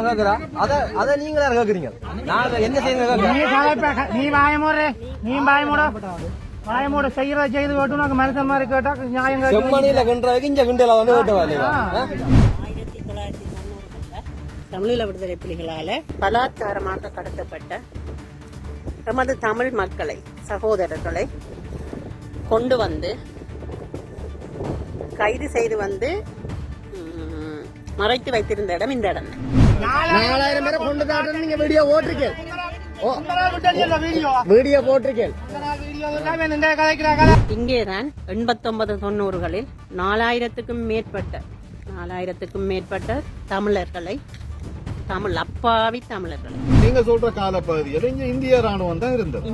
கேக்குறா அத அத நீங்களா கேக்குறீங்க? நான் என்ன செய்யுங்க நீ கலைப்ப நீ வாயமூடு நீ வாயமூட வாயமூட செய்யறத செய்து விட்டு உனக்கு மனுஷன் மாதிரி கேட்டா நியாயம் கேட்டு செம்மணியில கிண்டுறதுக்கு இங்க கிண்டல வந்து ஆயிரத்தி தொள்ளாயிரத்தி தொண்ணூறுகளில் தமிழீழ விடுதலை புலிகளால் பலாத்காரமாக கடத்தப்பட்ட எமது தமிழ் மக்களை சகோதரர்களை கொண்டு வந்து கைது செய்து வந்து மறைத்து வைத்திருந்த இடம் இந்த இடம். நாலாயிரம் பேரை கொண்டு தாட்டம் நீங்க வீடியோ ஓட்டிருக்கேன் வீடியோ போட்டிருக்கேன் இங்கேதான் எண்பத்தொன்பது தொண்ணூறுகளில் நாலாயிரத்துக்கும் மேற்பட்ட நாலாயிரத்துக்கும் மேற்பட்ட தமிழர்களை தமிழ் அப்பாவி தமிழர்களை. நீங்க சொல்ற காலப்பகுதியில் இங்க இந்திய ராணுவம் தான் இருந்தது.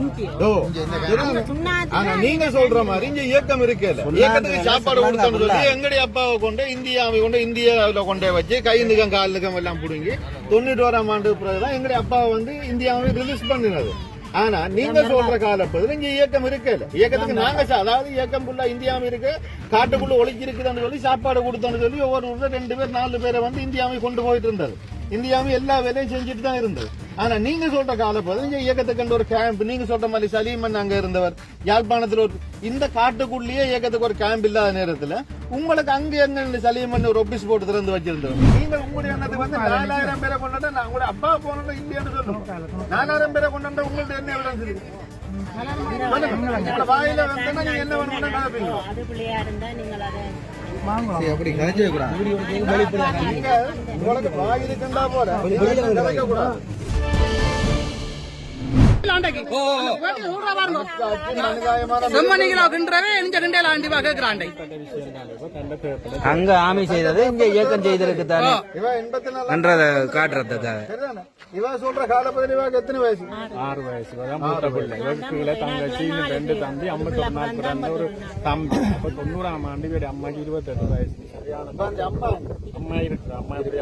ஆனா நீங்க சொல்ற மாதிரி இங்க இயக்கம் இருக்கல. இயக்கத்துக்கு சாப்பாடு கொடுத்தோம்னு சொல்லி எங்கடைய அப்பாவை கொண்டு இந்தியாவை கொண்டு இந்தியாவில கொண்டே வச்சு கைந்துக்கம் காலுக்கம் எல்லாம் புடுங்கி தொண்ணூற்றி ஓராம் ஆண்டு பிறகுதான் எங்களுடைய அப்பாவை வந்து இந்தியாவை ரிலீஸ் பண்ணினது. ஆனா நீங்க சொல்ற காலப்பகுதியில் இங்க இயக்கம் இருக்கல. இயக்கத்துக்கு நாங்க அதாவது இயக்கம் ஃபுல்லா இந்தியாவும் இருக்கு. காட்டுக்குள்ள ஒளிச்சு இருக்குதுன்னு சொல்லி சாப்பாடு கொடுத்தோம்னு சொல்லி ஒவ்வொரு ரெண்டு பேர் நாலு பேரை வந்து இந்தியாவை கொண்டு போயிட்டு இருந்தது. இந்தியாவும் எல்லா வேலையும் செஞ்சுட்டு தான் இருந்தது. ஆனா நீங்க சொல்ற காலப்பகுதி இங்க இயக்கத்துக்கு கண்டு ஒரு கேம்ப் நீங்க சொல்ற மாதிரி சலீமன் அங்க இருந்தவர் யாழ்ப்பாணத்துல ஒரு இந்த காட்டுக்குள்ளேயே இயக்கத்துக்கு ஒரு கேம்ப் இல்லாத நேரத்துல உங்களுக்கு அங்க எங்க சலீமன் ஒரு ஒபிஸ் போட்டு திறந்து வச்சிருந்தவர்? நீங்க உங்களுடைய எண்ணத்துக்கு வந்து நாலாயிரம் பேரை கொண்டாட நான் உங்களுடைய அப்பா போனோம் இல்லையான்னு சொல்லுங்க நாலாயிரம் பேரை கொண்டாட உங்கள்ட்ட என்ன எவிடன்ஸ் இருக்கு. உங்களோட வாயில வந்தா நீங்க என்ன வேணும்னா அது பிள்ளையா இருந்தா நீங்கள் அதை அப்படி கூடாது. நீங்க உங்களுக்கு வாய் இருக்குண்டா போல கலைக்க கூடாது. அங்க ஆமை செய்தது இங்க இயக்கம் செய்ததுக்கு தானே என்றதை காட்டுறதுக்காக. சரிதானே? இவ சொல்ற காலப்பகுதி இவாக்கு எத்தனை வயசு? ஆறு வயசு. வரை மூத்த பிள்ளை. கீழே தங்கச்சி ரெண்டு தம்பி பிறந்த ஒரு தம்பி. அப்ப தொண்ணூறாம் ஆண்டு இவரு அம்மாக்கு இருபத்தெட்டு வயசு. அம்மா இருக்கு அம்மா எப்படி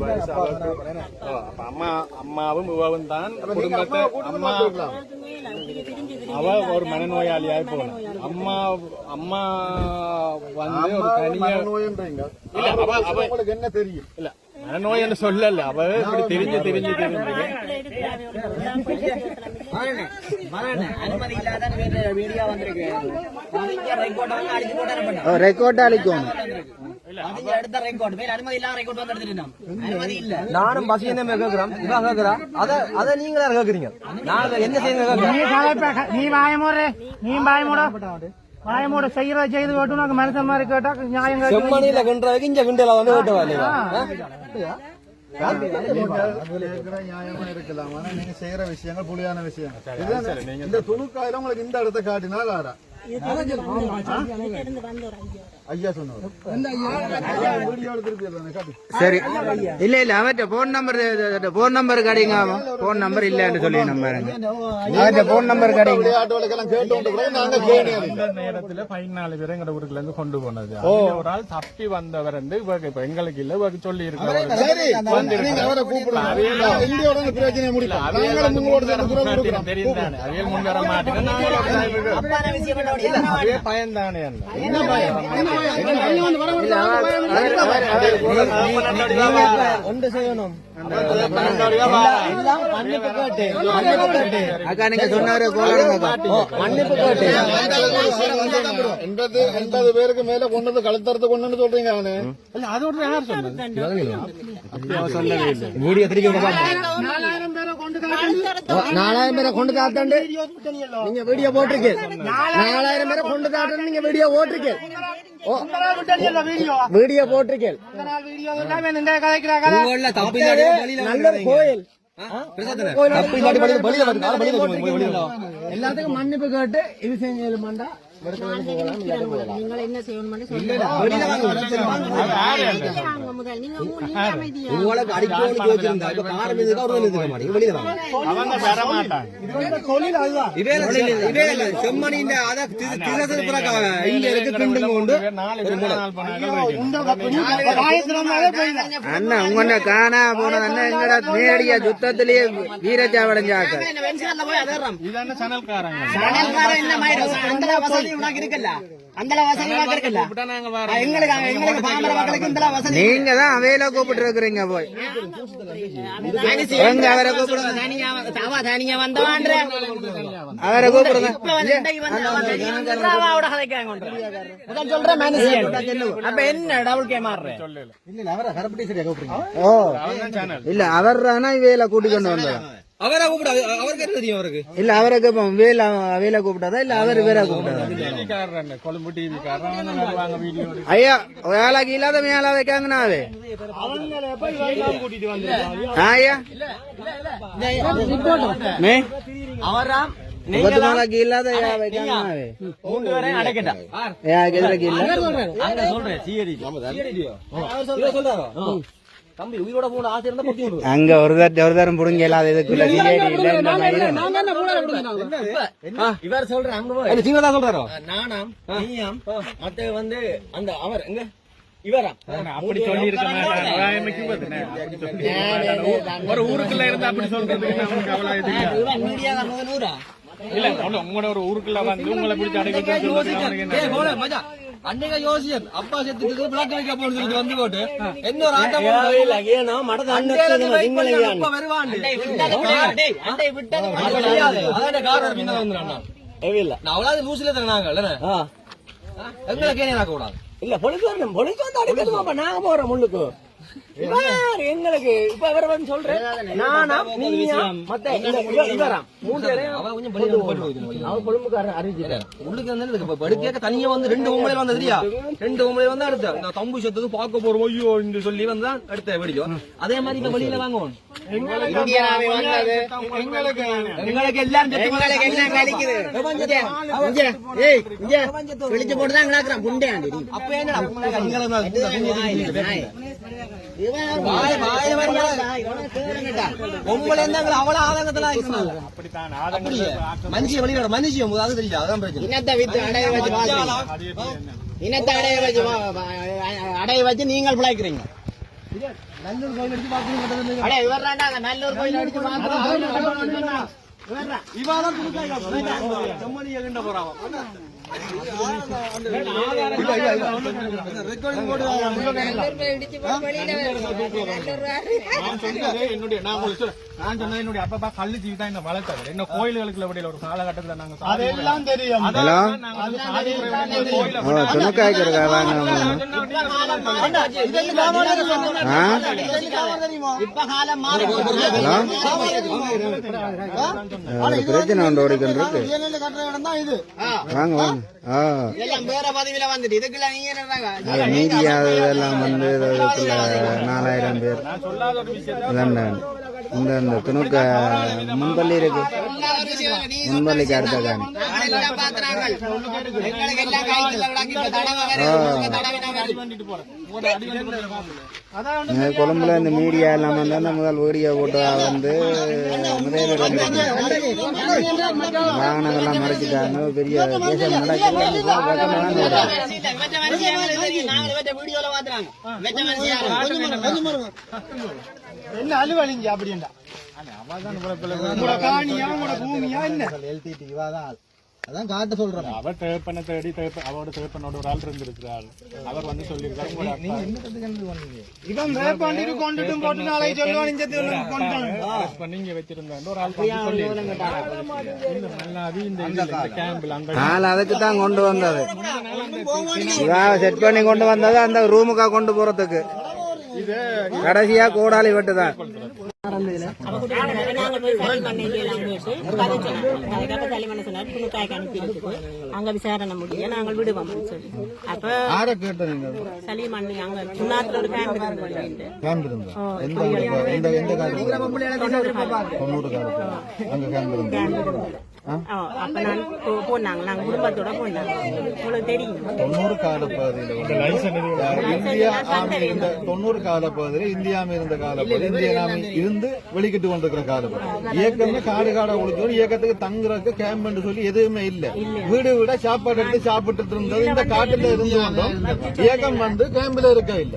வயசு ஓ, அப்ப அம்மா அம்மாவும் இவவும் தான் குடும்பத்தை அம்மா அவ ஒரு மனநோயாளியாய் போன. அம்மா அம்மா வந்து ஒரு தனியா இல்ல அவ அவ என்ன தெரியும் இல்ல மனநோய் என்று சொல்லல அவ இப்படி தெரிஞ்சு தெரிஞ்சு தெரிஞ்சு ரெக்கார்ட் நானும் பசியனே கேக்குறேன் இவன் கேக்குறா அத அத நீங்களா கேக்குறீங்க நான் என்ன செய்யுங்க நீ வாயமூடு நீ வாயமூட வாயமூட செய்யறத செய்து விட்டு உனக்கு மனுஷன் மாதிரி கேட்டா நியாயம் செம்மணியில கிண்டுறதுக்கு இங்க கிண்டல வந்து ஓட்டுவா இல்லையா கேட்கிற நியாயமா இருக்கலாம் ஆனா நீங்க செய்யற விஷயங்கள் புலியான விஷயம் இதுதானே? இந்த துணுக்காயில உங்களுக்கு இந்த இடத்த காட்டினால் ஆடா சரி. இல்ல இல்ல அவர்கிட்ட போன் நம்பர் போன் நம்பர் கடைங்க போன் நம்பர் இல்லன்னு சொல்லி நம்பர் அவர்கிட்ட போன் நம்பர் கடைங்க. நேரத்துல பதினாலு பேர் எங்க ஊருக்குள்ள இருந்து கொண்டு போனது. ஒரு ஆள் தப்பி வந்தவர் வந்து இவருக்கு இப்ப எங்களுக்கு இல்ல இவருக்கு சொல்லி கொடுக்குறோம். தெரியும் தானே. அவியல் முன் வர மாட்டேங்க அப்பான விஷயம் பண்ண அதே பயன்தானே என்ன ஒன்று செய்யணும் மன்னிப்பு கேட்டு மன்னிப்பு கேட்டு அக்கா நீங்க சொன்னாரு மன்னிப்பு கேட்டு எண்பது எண்பது பேருக்கு மேல கொண்டு வந்து கழுத்தறுத்து கொண்டு சொல்றீங்க அவனு வீடியோ திருப்பி நாலாயிரம் பேரை கொண்டு காத்தாண்டு. நீங்க வீடியோ போட்டிருக்கீங்க நாலாயிரம் பேரை கொண்டு காட்டுன்னு நீங்க வீடியோ போட்டிருக்கீங்க வீடியோ? கதைக்கிறாங்க. நல்ல கோயில். எல்லாத்துக்கும் மன்னிப்பு கேட்டு இது செஞ்சு நீங்கள் என்ன செய்யணும்னு சொல்லுங்க முதல் நீங்க உங்களுக்கு அடிக்கோன்னு வச்சிருந்தா இப்ப காரை மீது ஒரு நிறுத்த மாட்டீங்க வெளியில வாங்க அவங்க வர மாட்டாங்க இவே இல்ல, இவே இல்ல செம்மணியின் அத திரு- திரசதுப்புற இங்க இருக்கு திண்டுங்க உண்டு நாலு பேர் நாலு போனாங்க அண்ணா உங்க காணா போனது அண்ணா எங்கடா நேரடியா யுத்தத்திலேயே வீரச்சாவடைஞ்சாக்க சனல்காரங்க சனல்காரன் என்ன மாதிரி வசதி உனக்கு இருக்குல்ல? அந்த வசதி உனக்கு இருக்குல்ல எங்களுக்கு எங்களுக்கு பாமர மக்களுக்கு இந்த வசதி நீங்க தான் அவையில கூப்பிட்டு இருக்கிறீங்க போய். எங்க அவரை கூப்பிடுங்க? தனியா வந்தவான்ற. அவரை ஓ இல்ல. அவர் தானே இவையில கூட்டி கொண்டு வந்ததா அவரை கூப்பிட அவருக்கு என்ன தெரியும் அவருக்கு? இல்ல அவரை கூப்போம் வேல வேலை கூப்பிட்டதா இல்ல அவர் வேற கூப்பிட்டதா டிவிக்காரன் கொழும்பு ஐயா வேலைக்கு இல்லாத மேல வைக்காங்கண்ணா அவே ஐயா. அவராம் இல்லாத மூன்று அடைக்கட்டா. இல்ல? சொல்றேன் தம்பி உயிரோட போன ஆசை இருந்தா பொத்தி அங்க ஒரு தட்டு ஒரு தரம் புடுங்க இல்லாத இதுக்குள்ள சிஐடி இல்ல இந்த மாதிரி இவர் சொல்ற அங்க போய். சீனா தான் சொல்றாரோ? நானாம் நீயாம் மத்த வந்து அந்த அவர் எங்க? இவராம் அப்படி சொல்லி இருக்க ஒரு ஊருக்குள்ள இருந்து அப்படி சொல்றது நமக்கு அவ்வளவு இது இல்ல. இவன் மீடியா தான் நூறா இல்ல ஒண்ணு, உங்களோட ஒரு ஊருக்குள்ள வந்து உங்களை பிடிச்சி அடைக்க என்ன அன்னைக்கு யோசியன் அப்பா செத்துக்கு பிளாக் வைக்க போன்னு சொல்லிட்டு வந்து போட்டு. ஆட்டம் விட்டது அது தெரியாது. அதான் காரணம் பின்ன வந்துடுறான் நான். அவ்வளவு லூசில தராங்க இல்ல எங்களுக்கு ஏன் நடக்க கூடாது இல்ல பொழுது வரணும் பொழுது வந்து அடிக்கணுமாப்பா நாங்க போறோம் முள்ளுக்கு. எங்களுக்கு இப்ப இவர் வந்து சொல்றேன் நானா நீயா? மத்த இந்த இவராம் மூன்று. அவர் கொழும்புக்காரர் அறிவிச்சிட்டார் உள்ளுக்கு வந்து படுக்கையாக்க தனியா வந்து ரெண்டு உங்களை வந்து தெரியா ரெண்டு உங்களை வந்து அடுத்த நான் தம்பு சத்துக்கு பார்க்க போறோம் ஐயோ என்று சொல்லி வந்து தான் அடுத்த வெடிக்கும். அதே மாதிரி இப்ப வெளியில வாங்குவோம் எங்களுக்கு எல்லாம் கிழிச்சு போட்டுதான். அப்ப உங்களை இருந்தாங்க அவ்வளவு ஆதங்கத்துல மனுஷிய வெளியிட மனுஷியம் அது தெரியல அதான் பிரச்சனை இனத்தை வித்து அடைய வச்சு. இனத்தை அடைய வச்சு வா- வா- அடைய வச்சு நீங்கள் பிழைக்கிறீங்க நல்லூர் கோயில் அடிச்சு பாத்துட்டு அடே இவர்றாண்டா அந்த நல்லூர் கோயில் அடிச்சு பாக்குறோம் இவாதான் கொடுத்தாங்க என்னுடைய நான். நான் என்னுடைய அப்பா கல்லு ஜீவி தான் என்ன வளர்த்தாரு என்ன கோயில்களுக்குள்ள விடையில ஒரு காலகட்டத்துல நாங்க அதெல்லாம் தெரியும் பிரச்சனை ஒன்று ஓடிக்கொண்டிருக்கு வாங்க வாங்க. இதெல்லாம் வந்து நாலாயிரம் பேர். இந்த இந்த துணுக்க முன்பள்ளி இருக்கு. முன்பள்ளிக்கு அடுத்த காணி. எல்லாம் கொழும்புல இந்த மீடியா எல்லாம் வந்து அந்த முதல் வீடியோ போட்டு வந்து முதலில். வாகனங்கள்லாம் மறைச்சிட்டாங்க பெரிய தேசம் நடக்குது அந்த பக்கம் பக்கமா தான் நடக்குது. நாங்க இவற்றை வீடியோல பாத்துறாங்க வெச்ச மனுஷன் யாரு? என்ன அலுவலிங்க அப்படின்டா உங்களோட பூமியா என்ன அவர் தேப்பனை தேடி தேப்ப அவரோட தேப்பனோட ஒரு ஆள் இருந்திருக்கிறார் அவர் வந்து சொல்லியிருக்காரு உங்களோட அப்பா இவன் வேப்பாண்டிட்டு கொண்டுட்டும் போட்டு நாளைக்கு சொல்லுவான் இந்த கொண்டு arrest பண்ணி இங்க வச்சிருந்தாரு ஒரு ஆள் வந்து சொல்லியிருக்காரு இந்த கேம்பில் அந்த ஆள் அதுக்கு தான் கொண்டு வந்தது செட் பண்ணி கொண்டு வந்தது அந்த ரூமுக்கா கொண்டு போறதுக்கு கடைசியா கோடாலி வெட்டு தான் அங்க விசாரணை முடிய நாங்கள் விடுவோம் சொல்லி. அப்ப யாரை கேட்ட நீங்க சலீம் அண்ணி அங்க முன்னாத்துல ஒரு கேம்ப் இருந்தது கேம்ப் இருந்தா எந்த ஊருக்கு? எந்த எந்த காலத்துல தொண்ணூறு காலத்துல அங்க கேம்ப் இருந்தா. அப்ப நான் போனாங்க நாங்க குடும்பத்தோட போனாங்க உங்களுக்கு தெரியும் தொண்ணூறு கால பகுதியில் இந்தியா இருந்த தொண்ணூறு கால பகுதியில் இருந்த கால பகுதி இந்திய நாம இருந்து வெளிக்கிட்டு கொண்டிருக்கிற கால பகுதி இயக்கமே காடு காடா ஒழிச்சு இயக்கத்துக்கு தங்குறதுக்கு கேம்ப் சொல்லி எதுவுமே இல்ல வீடு வீட சாப்பாடு எடுத்து சாப்பிட்டு இருந்தது இந்த காட்டுல இருந்து வந்தோம் இயக்கம் வந்து கேம்ப்ல இருக்க இல்ல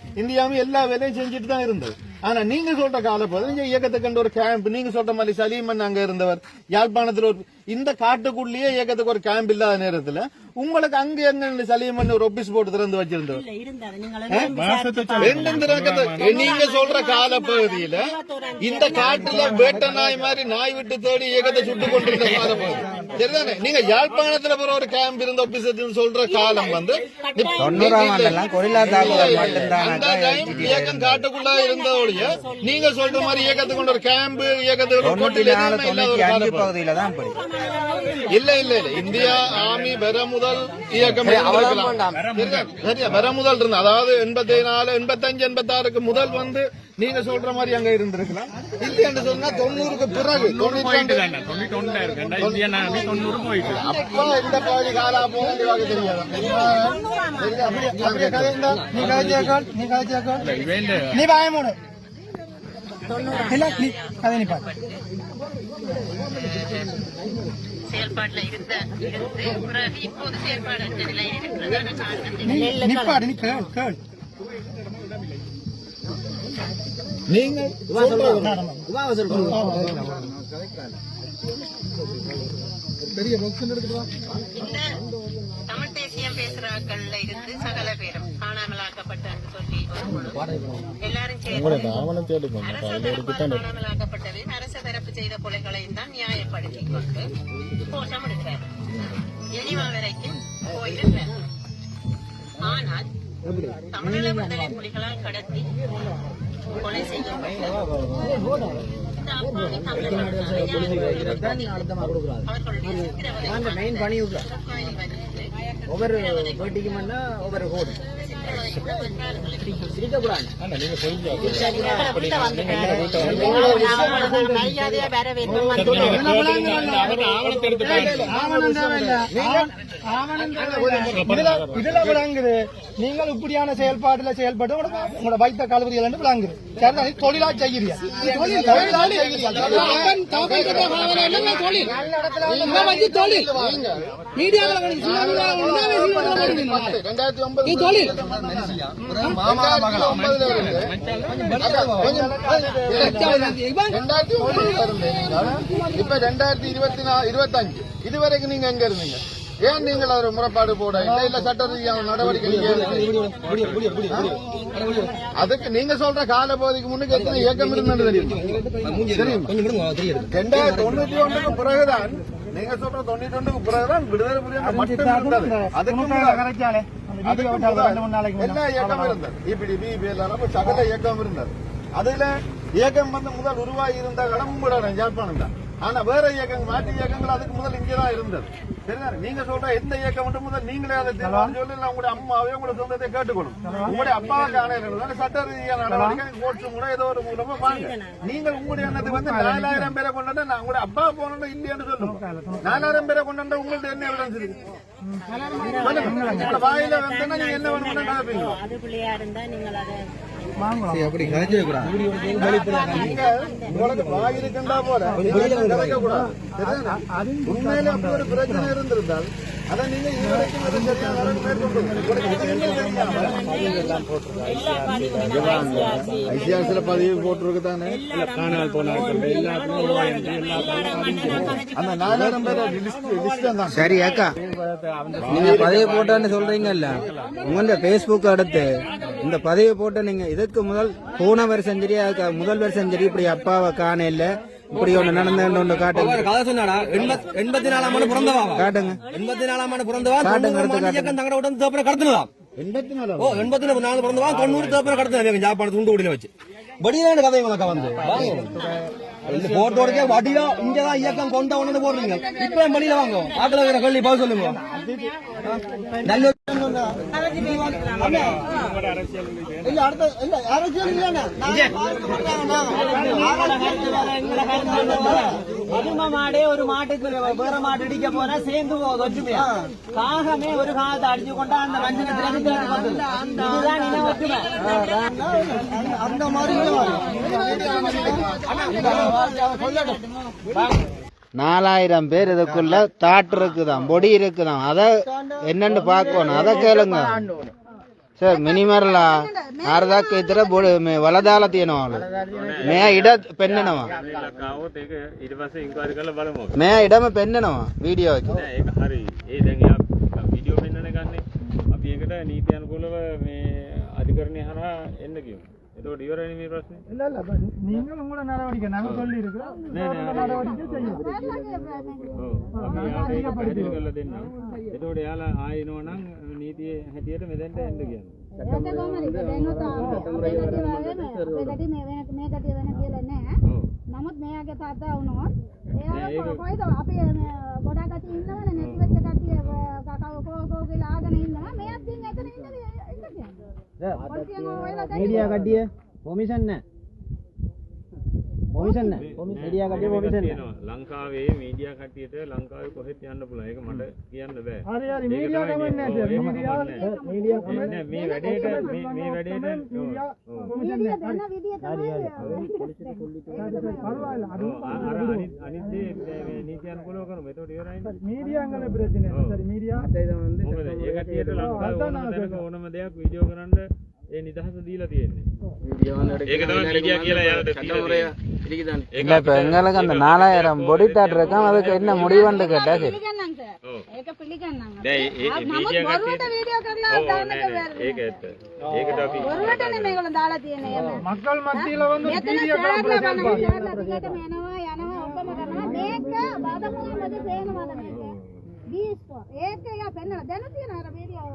இந்தியாவும் எல்லா வேலையும் செஞ்சுட்டு தான் இருந்தது. ஆனா நீங்க சொல்ற காலப்பகுதியில் இங்க இயக்கத்துக்கு கண்ட ஒரு கேம்ப் நீங்க சொல்ற மாதிரி சலீமன் அங்க இருந்தவர் யாழ்ப்பாணத்துல ஒரு இந்த காட்டுக்குள்ளேயே இயக்கத்துக்கு ஒரு கேம்ப் இல்லாத நேரத்துல உங்களுக்கு அங்க எங்க சலீமன் ஒரு ஒபிஸ் போட்டு திறந்து வச்சிருந்தவர்? நீங்க சொல்ற காலப்பகுதியில இந்த காட்டுல வேட்ட நாய் மாதிரி நாய் விட்டு தேடி இயக்கத்தை சுட்டு கொண்டிருந்த காலப்பகுதி. சரிதானே? நீங்க யாழ்ப்பாணத்துல போற ஒரு கேம்ப் இருந்த ஒபிசத்துன்னு சொல்ற காலம் வந்து டைம் இயக்கம் காட்டுக்குள்ள இருந்ததோடைய நீங்க சொல்ற மாதிரி இயக்கத்துக்கு கொண்ட ஒரு கேம்ப் இயக்கத்துக்கு பகுதியில தான் இல்ல இல்ல இல்ல. இந்தியா ஆர்மி வர முதல் இயக்கம். சரியா? வர முதல் இருந்த அதாவது எண்பத்தி நாலு எண்பத்தஞ்சு எண்பத்தாறுக்கு முதல் வந்து நீங்க சொல்ற மாதிரி அங்க இருந்திருக்கலாம். இல்லைன்னு சொன்னா தொண்ணூறுக்கு பிறகு அப்ப இந்த பகுதி காலா போக தெரியாது. நீ கதைச்சியாக்கால் நீ பயமோடு இல்ல நீ கதை நீ பாரு. செயல்பாட்டில் இருந்த இருந்து பிறகு இப்போது செயல்பாடற்ற நிலையில் இருக்கிறதான காரணத்தை நீ நீ பாடு நீ கேள் கேள் நீங்க இந்த தமிழ் தேசியம் பேசுறாக்கள்ல இருந்து சகல பேரும் காணாமலாக்கப்பட்ட சொல்லி. எல்லாரும் சேர்ந்து அரச தரப்பால் காணாமலாக்கப்பட்டவை அரச தரப்பு செய்த கொலைகளையும் தான் நியாயப்படுத்தி கொண்டு கோஷம் எடுக்கிறார் எனிவா வரைக்கும் போயிருக்கிறார். ஆனால் தமிழீழ விடுதலை புலிகளால் கடத்தி கொலை செய்யப்பட்ட இந்த அப்பாவி தமிழர்களுக்கான நியாயப்படுத்தி அவர்களுடைய ஒவ்வொரு வேட்டிக்கு மண்ணா ஒவ்வொரு கோடு இதுல விளங்குது நீங்கள் இப்படியான செயல்பாடுல செயல்பட்டு உங்களோட வைத்த என்று விளங்குது நீ தொழிலா. செய்கிறீங்க நீ தொழில். தொழிலா தொழில் மீடியாவில் ஒன்பது ரெண்டாயிரத்தி ஒன்பதுல இருந்து ரெண்டாயிரத்தி ஒன்பதுல இருந்து நீங்கள் இப்ப ரெண்டாயிரத்தி இருபத்தி நாலு இருபத்தஞ்சு. இதுவரைக்கும் நீங்க எங்க இருந்தீங்க? ஏன் நீங்கள் ஒரு முறைப்பாடு போட? இல்ல இல்ல சட்ட ரீதியான நடவடிக்கை? அதுக்கு நீங்க சொல்ற கால பகுதிக்கு முன்னுக்கு எத்தனை இயக்கம் இருந்தது தெரியும்? தெரியும்? ரெண்டாயிரத்தி தொண்ணூத்தி ஒண்ணுக்கு பிறகுதான் நீங்க சொல்ற தொண்ணூத்தி ஒண்ணுக்கு பிறகுதான் விடுதலை புலிகள் மட்டும் இருந்தது. அதுக்கு எல்லா இயக்கம் இருந்தது சகல இயக்கம் இருந்தது அதுல இயக்கம் வந்து முதல் உருவாகி இருந்த இடம் உங்களோட ஜாழ்ப்பாணம் தான். ஆனா வேற இயக்கங்கள் மாற்று இயக்கங்கள் அதுக்கு முதல் இங்கதான் இருந்தது. சரிதானே? நீங்க சொல்ற எந்த இயக்கம் மட்டும் முதல் நீங்களே அதை தீர்மானம் சொல்லி உங்களுடைய அம்மாவே உங்களுடைய சொந்தத்தை கேட்டுக்கணும் உங்களுடைய அப்பாவுக்கு ஆணையம் சட்ட ரீதியான நடவடிக்கை கோர்ட்ஸும் கூட ஏதோ ஒரு மூலமா வாங்க. நீங்கள் உங்களுடைய எண்ணத்துக்கு வந்து நாலாயிரம் பேரை கொண்டாட நான் உங்களுடைய அப்பா போனோம் இல்லையான்னு சொல்லுங்க. நாலாயிரம் பேரை கொண்டாட உங்கள்ட்ட என்ன எவிடன்ஸ் இருக்கு? வாயில வந்தா நீங்க என்ன வேணும்னு அது பிள்ளையா இருந்தா நீங்கள் அதை அப்படி வைக்கிறான்? உண்மையில அப்படி ஒரு பிரச்சனை இருந்திருந்தால் அதை நீங்க ஐசிஆர்சில பதிவு போட்டிருக்கு தானே காணால் அந்த நாலாயிரம் பேர் சரி அக்கா நீங்க பதிவு போட்டான்னு சொல்றீங்கல்ல. உங்க பேஸ்புக் அடுத்து இந்த பதிவு போட்ட நீங்க இதுக்கு முதல் போன வருஷம் சரி அதுக்கு முதல் வருஷம் சரி இப்படி அப்பாவை காண இல்ல. இப்படி ஒண்ணு நடந்து காட்டுங்க. கதை சொன்னாடா எண்பத்- எண்பத்தி நாலாம் ஆண்டு பிறந்தவா. காட்டுங்க. எண்பத்தி நாலாம் ஆண்டு பிறந்தவா காட்டுங்க, தங்கட உடனே தேப்பரை கடத்தினதா எண்பத்தி நாலு ஓ எண்பத்தி நாலு பிறந்தவா தொண்ணூறு தேப்பரை கடத்தின ஜாப்பாடு துண்டு குடியில வச்சு. வடியான கதை உனக்கு வந்து. போட்டோடக்கே வடியா இங்கதான் இயக்கம் கொண்ட உடனே போடுறீங்க. இப்ப வெளியில வாங்க. ஆக்கல வேற கள்ளி பதில் சொல்லுங்க. நல்ல மாடே ஒரு மாட்டுக்கு வேற மாட்டு இடிக்க போனா சேர்ந்து ஒற்றுமையா? காகமே ஒரு காலத்தை அடிச்சு கொண்டா அந்த ஒற்றுமை அந்த மாதிரி நாலாயிரம் பேர் இதுக்குள்ள தாட் இருக்குதாம் பொடி இருக்குதாம் அதை என்னன்னு பார்க்கணும் அதை கேளுங்க சார் மினிமர்லா අර්ධක් විතර බොඩ මේ වලදාලා තියෙනවා මෙයා ඉඩ පෙන්නනවා ලකාවොත් ඒක ඊට පස්සේ ඉන්ක්වයරි කරලා බලමු. මෙයා ඉඩම පෙන්නනවා වීඩියෝ එක නෑ ඒක හරි. ඒ දැන් එයා වීඩියෝ පෙන්වන්න ගන්නේ. අපි ඒකට නීති අනුකූලව මේ අධිකරණය හරහා එන්න කියමු. එතකොට ඉවරයි මේ ප්‍රශ්නේ. இல்ல இல்ல இப்ப நீங்களும் கூட நடவடிக்கை நாங்க சொல்லி இருக்கிறோம் නෑ නෑ நடவடிக்கை செய்யும் ඔව්. අපි යාට ඒක පැහැදිලි කරලා දෙන්නම්. එතකොට එයාලා ආයෙනවා නම් නීතියේ හැටියට මෙතෙන්ට එන්න කියන්නේ. ඔව්. නමුත් මෙයාගේ තාත්තා වුණොත් එයා කොයිද අපි ගොඩක් කටි ඉන්නවනේ නැති වෙච්ච කට්ටිය කකව කෝකෝ කියලා ආගෙන ඉන්නවා මෙයාත් ඉන්න එතන ඉන්න મીડિયા કાઢીએ. પરમિશન ને. කොමිෂන් මීඩියා කටේ කොමිෂන් ලංකාවේ මීඩියා කට්ටියට ලංකාවේ කොහෙත් යන්න පුළුවන්. ඒක මට කියන්න බෑ. හරි හරි. මීඩියා කමෙන් නැහැ මීඩියා කමෙන් මේ වැඩේට මේ මේ වැඩේට කොමිෂන් නැහැ හරි හරි. අනිත් මේ නීති අනුකූලව කරමු එතකොට ඉවරයි මීඩියා අංගල ප්‍රශ්නේ හරි මීඩියා ඇයි තමයි ඒ කට්ටියට ලංකාවේ ඕනම දෙයක් වීඩියෝ කරන්න ඒ නිදහස දීලා තියෙන්නේ. ඒක තමයි මීඩියා කියලා යාට දීලා තියෙන්නේ. இல்ல இப்ப எங்களுக்கு அந்த நாலாயிரம் பொடி தாட் இருக்கான் அதுக்கு என்ன முடிவுன்னு கேட்டா சரி පිළිගන්නම් සර් ඒක පිළිගන්නම් දැන් ඒ- ඒ නමුත් මීඩියා බොරුවට කට්ටියට වීඩියෝ කරලා ඔව්, දාන්න නෑ, නෑ. බැහැ ඒක ඇත්ත. ඒකට අපි බොරුවටනේ මේගොල්ලෝ දාලා තියෙන්නේ එහෙම மக்கள் மத்தியில வந்து මෙතන மீடியா සෑහලා බලන්න සෑහලා දිගටම යනවා යනවා ඔක්කොම කරනවා මේක බාධකම මැද පේනවද මේක දීස්කෝ ඒක යා පෙන්නලා දැන තියෙන අර වීඩියෝ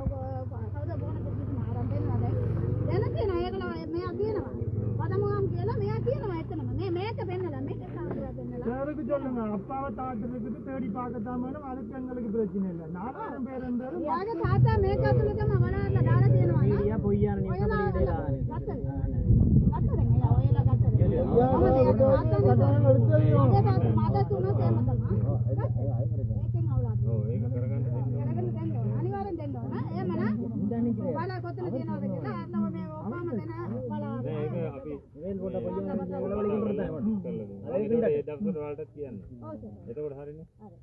දැන් දැන තියෙන ඒකලා මෙයා කියනවා බදමුගම් කියලා මෙයා කියනවා එතනම මේ මේක පෙන්නලා මේක කවුරුද පෙන්නලා பேருக்கு சொல்லுங்க அப்பாவை தாட்டுறதுக்கு தேடி பார்க்கத்தான் வேணும் அதுக்கு எங்களுக்கு பிரச்சனை இல்லை நாலாயிரம் பேர் இருந்தாலும் යාගේ තාත්තා මේක ඇතුළතම වලාරලා දාලා තියෙනවා නම් மீடியா பொய்யான நியூஸ் ඔයලා வெளியிடலாம் ගත්තද ගත්තද පොඩ්ඩක් ඔයාලටත් කියන්න. එතකොට හරිනේ. හරි.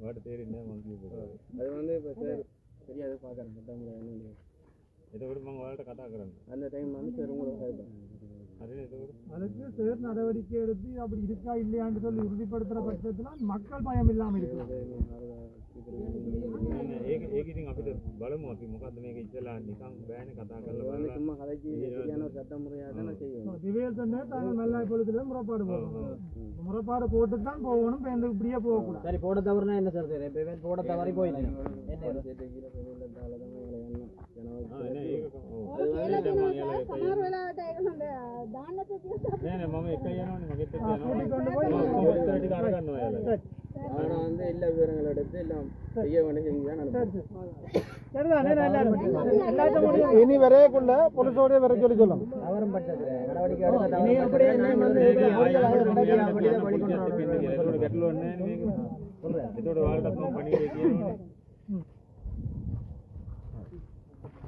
ඔයාලට තේරෙන්නේ නැහැ මම කියපු කතාව. අද මම මේ පස්සේ පරියද පාගන්න පොඩ්ඩක් මම යන්නේ. එතකොට මම ඔයාලට කතා කරන්න. අන්න දැන් මම පෙරමුණ හොයපන්. அதுக்கு செயற் நடவடிக்கை எடுத்து அப்படி இருக்கா இல்லையான்னு சொல்லி உறுதிப்படுத்துகிற பட்சத்துல மக்கள் பயம் இல்லாமல் முறைப்பாடு முறைப்பாடு போட்டு தான் போகணும் இப்படியே போகக்கூடாது. சரி போட தவறுனா என்ன போட தவறி போயிடுச்சு ஆனால் வந்து எல்லா விவரங்களும் எடுத்து எல்லாம் செய்ய வேண்டியது இனி வரையக்குள்ள பொலிசோடைய வர சொல்லி சொல்லும் அவரும் நடவடிக்கை இதோட வாழ்க்கை பண்ணி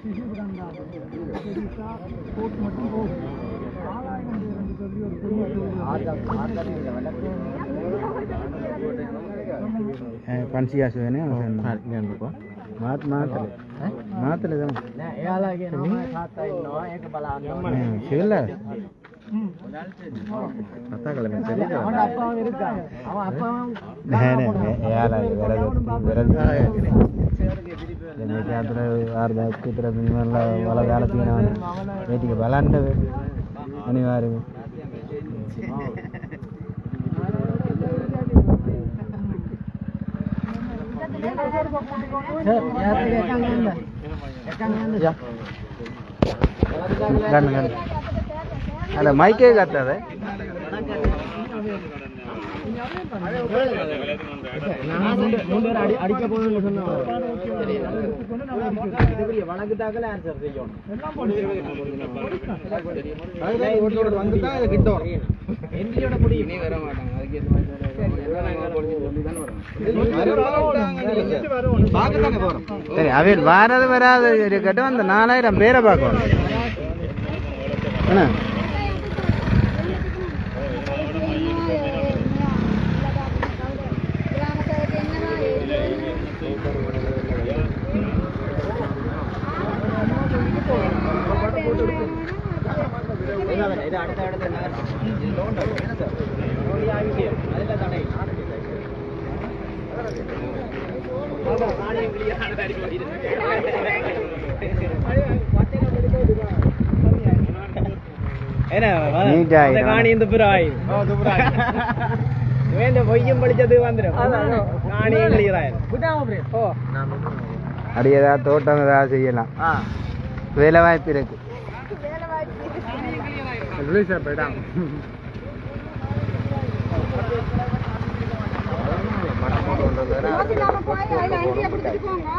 சிசுபிரந்தா பெரிசா கோட் மற்றும் கோட் ஆறாயிரம் பேர் வள காலத்துக்கு நான் வீட்டுக்கு விளாண்டு அனிவாருங்க Gan, gan. ಅಲ್ಲ ಮೈಕೇ ಆಗ್ತದೆ அடிக்க போகணும்னு சொன்னா வழக்கு தாக்கல ஆன்சர் செய்யணும் வந்துட்டா சரி அவையில் வாரது வராது இருக்கட்டும் அந்த நாலாயிரம் பேரை பார்க்கணும். என்ன? இது அடுத்த அடுத்த இது லோன் அதில் தடை. பொய்யும் படிச்சது வந்துடும் அப்படி ஏதாவது தோட்டம் ஏதாவது செய்யலாம். வேலை வாய்ப்பு இருக்கு. இல்லாம போய் அதுல அங்கேயே பிடிச்சிட்டு போங்க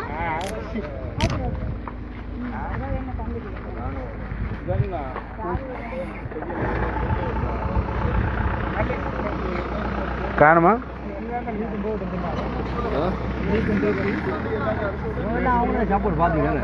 என்ன தம்பிக்கு காணுமா? சாப்பாடு பாத்தீங்கன்னா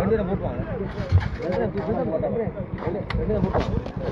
ரெண்டு போட்டுவாங்க. ரெண்டு போட்டுவாங்க.